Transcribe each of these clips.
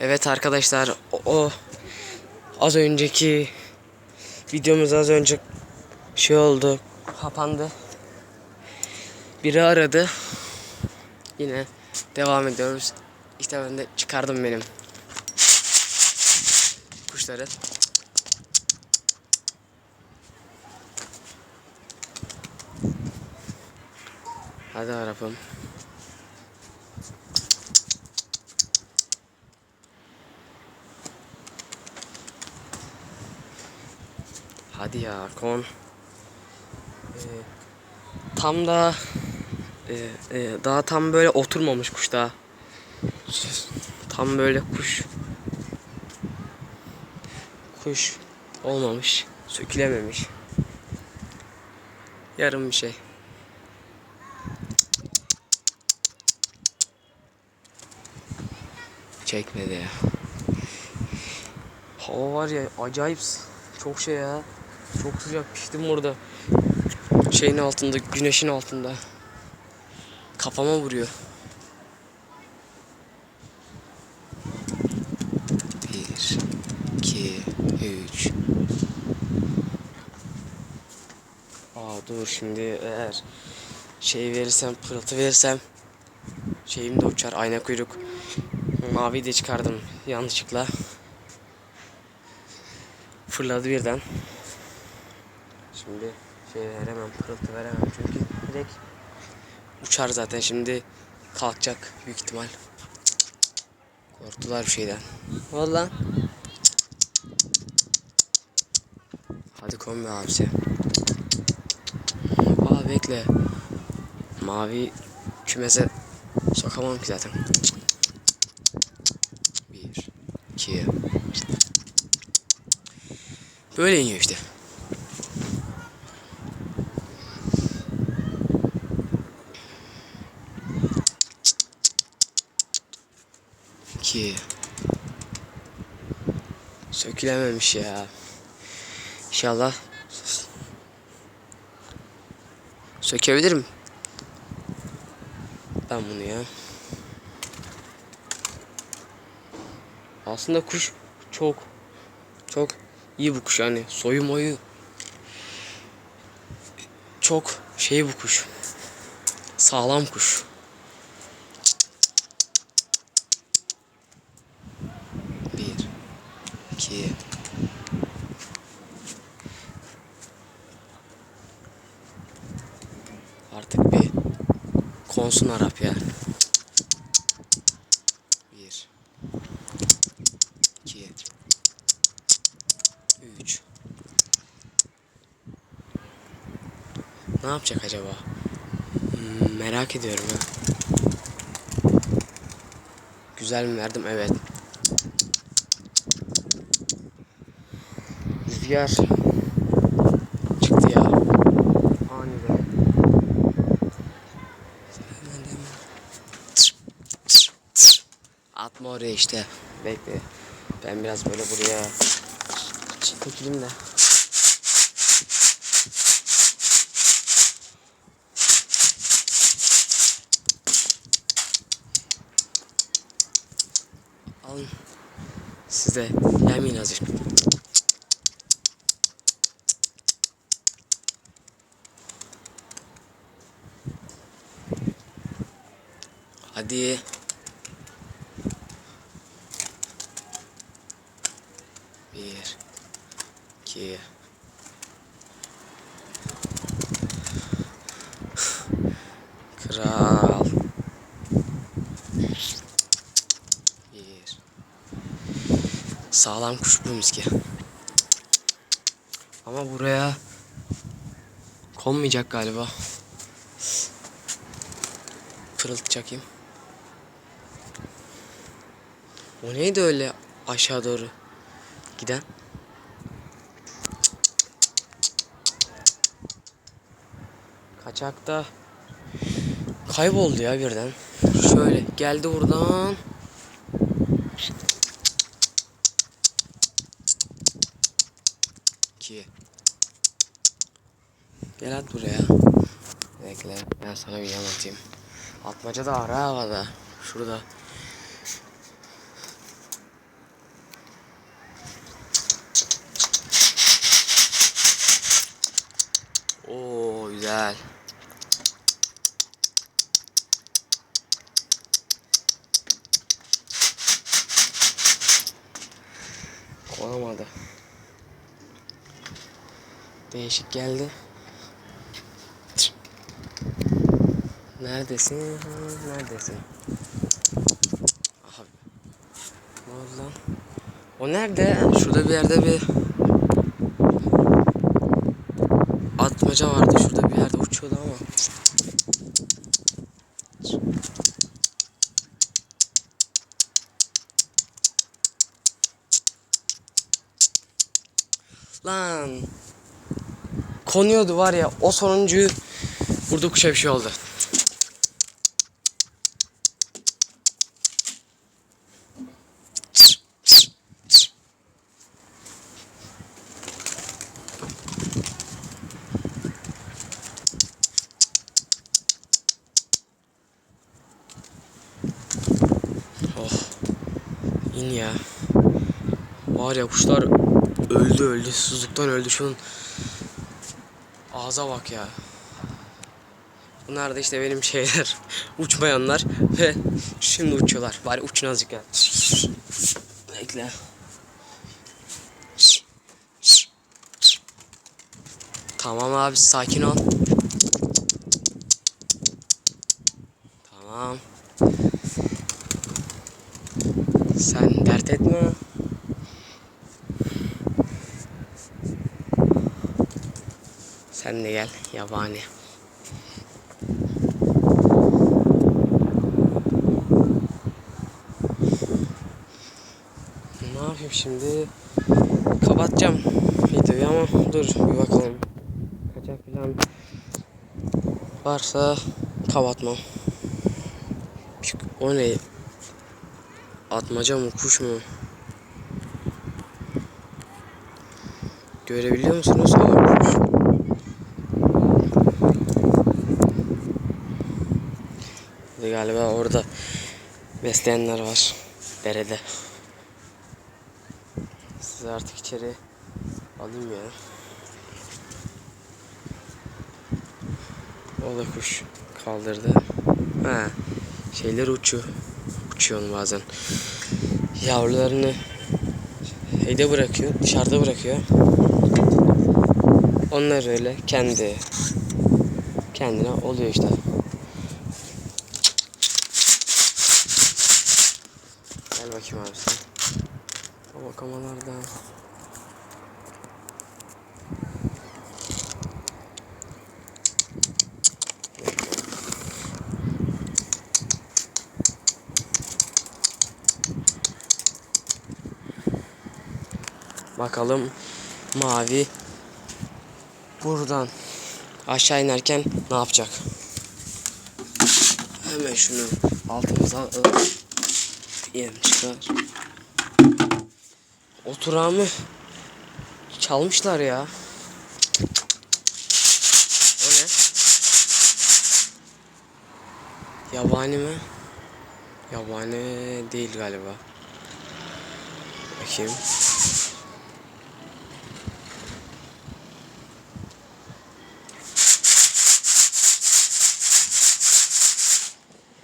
Evet arkadaşlar o, o az önceki videomuz az önce şey oldu kapandı. Biri aradı. Yine devam ediyoruz. İşte ben de çıkardım benim kuşları. Hadi arabam. Hadi ya kon. Ee, tam da e, e, daha tam böyle oturmamış kuş daha. Tam böyle kuş kuş olmamış, sökülememiş. Yarım bir şey. Çekmedi ya. Hava var ya acayip çok şey ya. Çok sıcak piştim burada. Şeyin altında, güneşin altında. Kafama vuruyor. Bir, iki, üç. Aa dur şimdi eğer şey verirsem, pırıltı verirsem şeyim de uçar, ayna kuyruk. Mavi de çıkardım yanlışlıkla. Fırladı birden. Şimdi şey veremem, pırıltı veremem çünkü direkt uçar zaten şimdi kalkacak büyük ihtimal. Korktular bir şeyden. Valla. Hadi kombi abisi. Aa bekle. Mavi kümese sokamam ki zaten. Bir, iki. Böyle iniyor işte. İki. Sökülememiş ya. İnşallah sökebilirim. Ben bunu ya. Aslında kuş çok çok iyi bu kuş yani soyu moyu çok şey bu kuş. Sağlam kuş. Bir, iki, artık bir konsun Arap ya. Bir, iki, üç. Ne yapacak acaba? Hmm, merak ediyorum ha. Güzel mi verdim? Evet. Rüzgar çıktı ya. Aniden. Hemen hemen. Atma oraya işte. Bekle. Ben biraz böyle buraya çekileyim de. Alın. Size yemin azıcık. Hadi. Bir, iki. Kral. Bir. Sağlam kuş bu miski. Ama buraya konmayacak galiba. Pırıltı. O neydi öyle aşağı doğru giden? Kaçakta kayboldu ya birden. Şöyle geldi buradan. buraya. Bekle ben sana bir yan. Atmaca da ara havada. Şurada. Oo güzel. Olamadı. Değişik geldi. Neredesin? Neredesin? Aha. Ne oldu lan? O nerede? Şurada bir yerde bir atmaca vardı. Şurada bir yerde uçuyordu ama. Lan. Konuyordu var ya o sonuncuyu burada kuşa bir şey oldu. Oh. İn ya. Var ya kuşlar öldü öldü. Susuzluktan öldü. Şunun ağza bak ya. Bunlar da işte benim şeyler. Uçmayanlar ve şimdi uçuyorlar. Bari uçun azıcık ya. Bekle. Tamam abi sakin ol. Tamam. Sen dert etme. Sen de gel yabani. Ne yapayım şimdi? Kapatacağım videoyu ama dur bir bakalım. Kaçak falan varsa kapatmam. O ne? Atmaca mı kuş mu? Görebiliyor musunuz? Aa, kuş. Galiba orada besleyenler var. Derede. Sizi artık içeri alayım ya. O da kuş kaldırdı. Ha, şeyler uçuyor. Uçuyor bazen. Yavrularını şeyde bırakıyor, dışarıda bırakıyor. Onlar öyle kendi kendine oluyor işte. Gel bakayım abi sen. O bakamalarda. Bakalım mavi buradan aşağı inerken ne yapacak? Hemen şunu altımıza. Yem çıkar. Oturağımı çalmışlar ya. O ne? Yabani mi? Yabani değil galiba. Bakayım.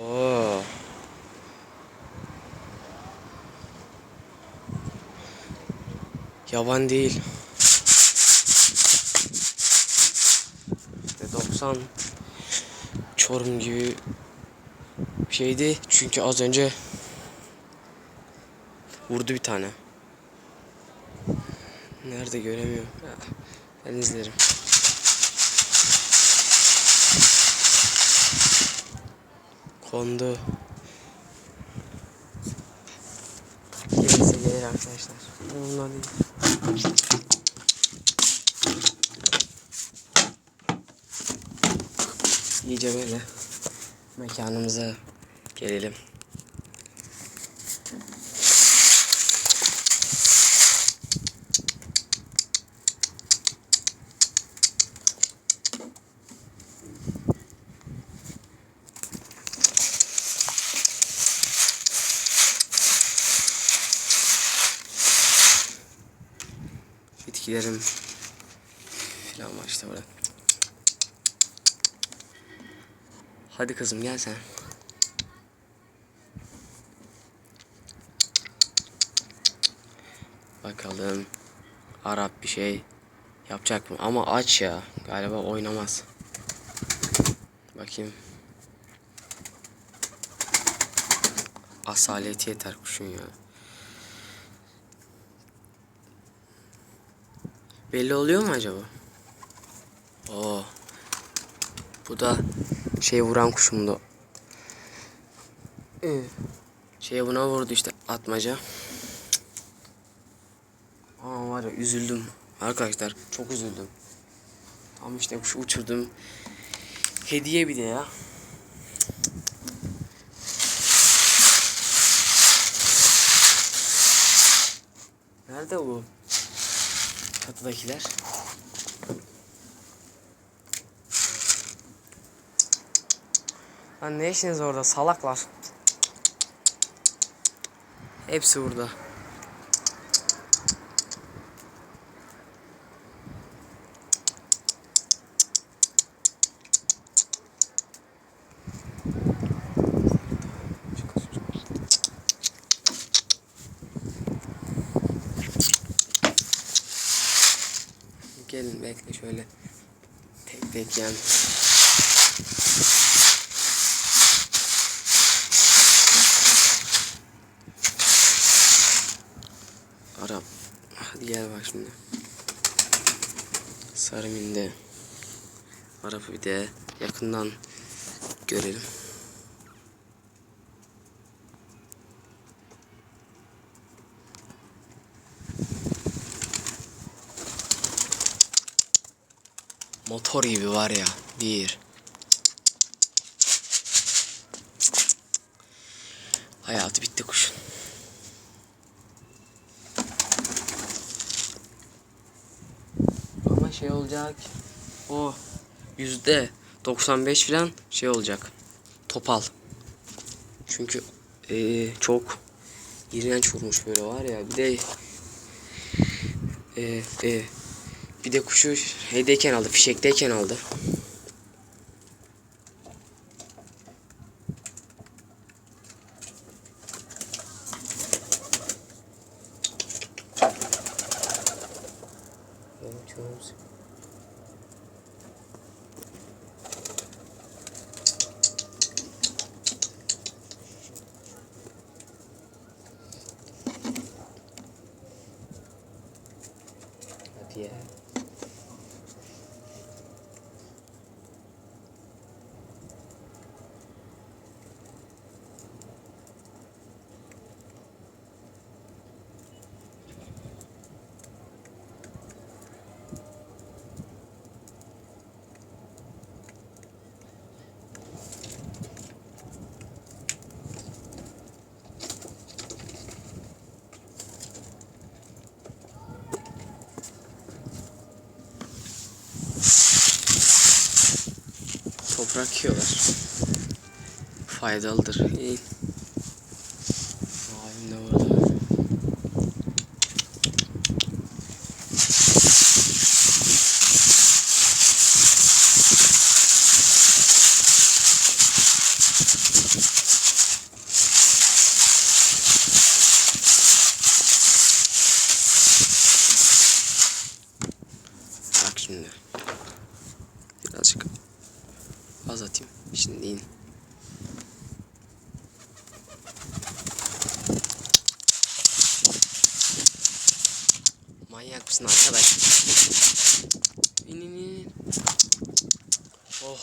Oo. Yaban değil. İşte 90 Çorum gibi şeydi. Çünkü az önce vurdu bir tane. Nerede göremiyorum. Ben izlerim. Kondu. Neyse gelir arkadaşlar. Bunlar değil. İyice böyle mekanımıza gelelim. Bitkilerim filan var işte burada. Hadi kızım gel sen. Bakalım. Arap bir şey yapacak mı? Ama aç ya. Galiba oynamaz. Bakayım. Asaleti yeter kuşun ya. Belli oluyor mu acaba? Oo. Bu da şey vuran kuşumdu. Ee, Şey buna vurdu işte atmaca. Aa var ya üzüldüm. Arkadaşlar çok üzüldüm. Tam işte kuşu uçurdum. Hediye bir de ya. Nerede bu? Çatıdakiler. Lan ne işiniz orada salaklar? Hepsi burada. Gelin bekle şöyle tek yan. Arap. Hadi gel bak şimdi. Sarı minde. Arap'ı bir de yakından görelim. Motor gibi var ya. Bir. Hayatı bitti kuşun. Ama şey olacak. O yüzde 95 falan şey olacak. Topal. Çünkü eee, çok iğrenç vurmuş böyle var ya. Bir de eee, eee, bir de kuşu şeydeyken aldı, fişekteyken aldı. Evet, Hadi ya. Toprak yiyorlar. Faydalıdır. İyi. Abim de burada. Bak şimdi. Birazcık az atayım. Şimdi in. Manyak mısın arkadaş? İn in in. Oh.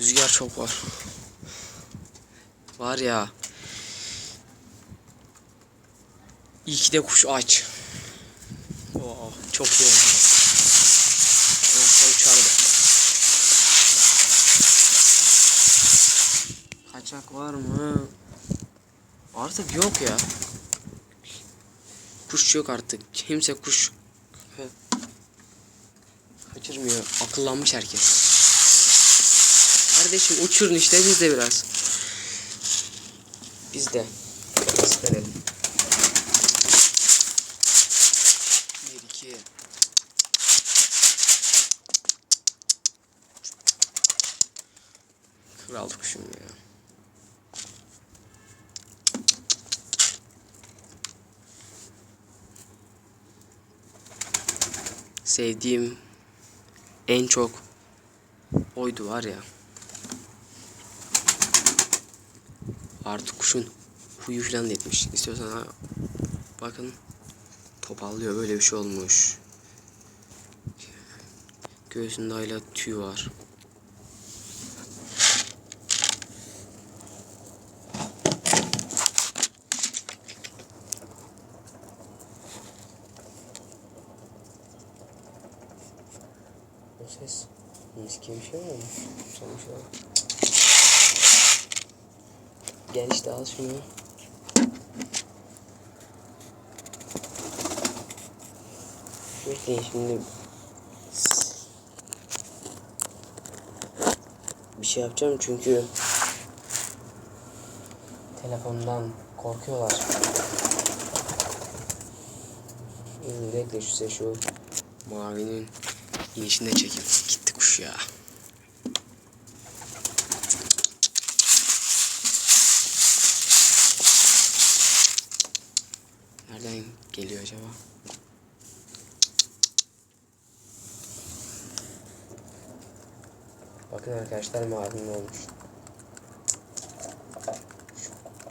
Rüzgar çok var. Var ya. İyi ki de kuş aç. Oh, çok iyi oldu. Yoksa uçardı. Kaçak var mı? Artık yok ya. Kuş yok artık. Kimse kuş kaçırmıyor. Akıllanmış herkes. Kardeşim uçurun işte biz de biraz. Biz de. İsterelim. Bir iki. Kral kuşum ya. Sevdiğim en çok oydu var ya. Artık kuşun huyu falan etmiş. İstiyorsan ha, bakın topallıyor böyle bir şey olmuş. Göğsünde hala tüy var. O ses miski bir şey mi olmuş? Sanmış ya. Gel işte al şunu. Bekleyin şimdi. Bir şey yapacağım çünkü telefondan korkuyorlar. Bekle şu şu mavinin inişini de çekeyim. Gitti kuş ya. Nereden geliyor acaba? Bakın arkadaşlar mavinin olmuş.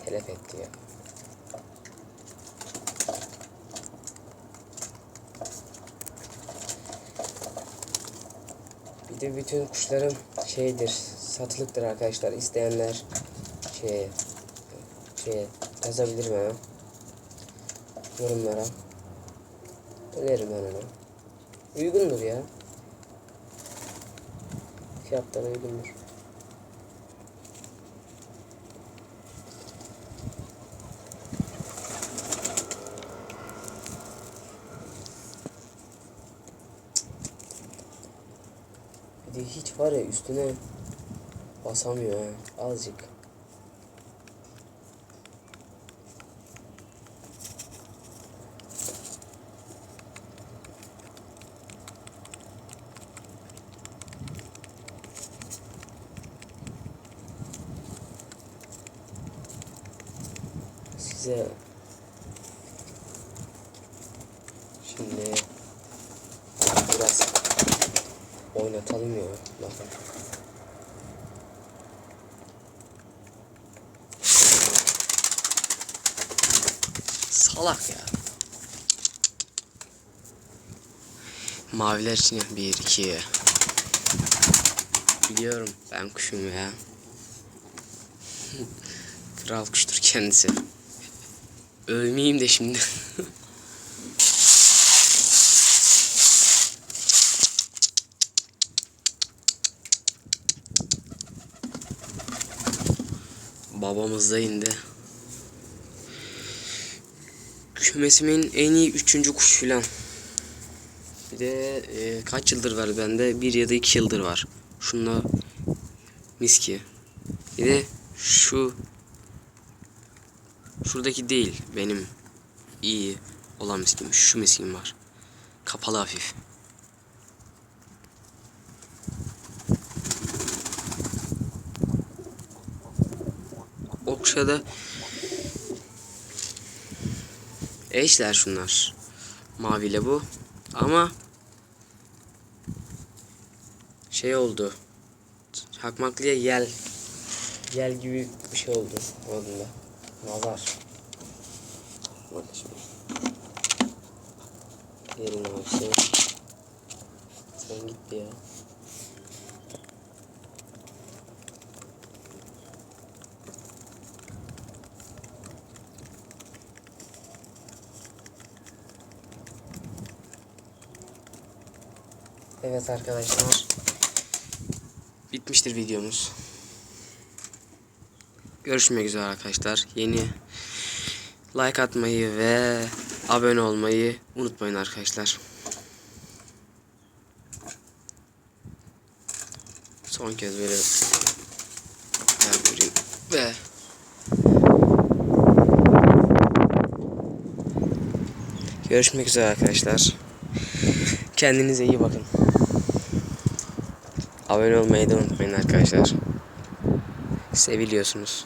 Telef etti ya. Bir de bütün kuşlarım şeydir, satılıktır arkadaşlar. İsteyenler şeye, şeye yazabilir bana. Yorumlara. Öneririm ben onu. Uygundur ya. Fiyatları uygundur. Hiç var ya üstüne basamıyor ha. Azıcık. Size şimdi biraz oynatalım ya. Bakın. Salak ya. Maviler için bir iki. Biliyorum ben kuşum ya. Kral kuştur kendisi. Övmeyeyim de şimdi. Babamız da indi. Kümesimin en iyi üçüncü kuş filan. Bir de e, kaç yıldır var bende? Bir ya da iki yıldır var. Şununla miski. Bir de şu şuradaki değil benim iyi olan miskim. Şu miskim var. Kapalı hafif. Okşa'da eşler şunlar. Maviyle bu. Ama şey oldu. Çakmaklıya yel yel gibi bir şey oldu odunda. Nazar. Bak şey. Sen git bir ya. Evet arkadaşlar. Bitmiştir videomuz. Görüşmek üzere arkadaşlar. Yeni like atmayı ve abone olmayı unutmayın arkadaşlar. Son kez böyle yapayım ve Görüşmek üzere arkadaşlar. Kendinize iyi bakın. Abone olmayı da unutmayın arkadaşlar. Seviliyorsunuz.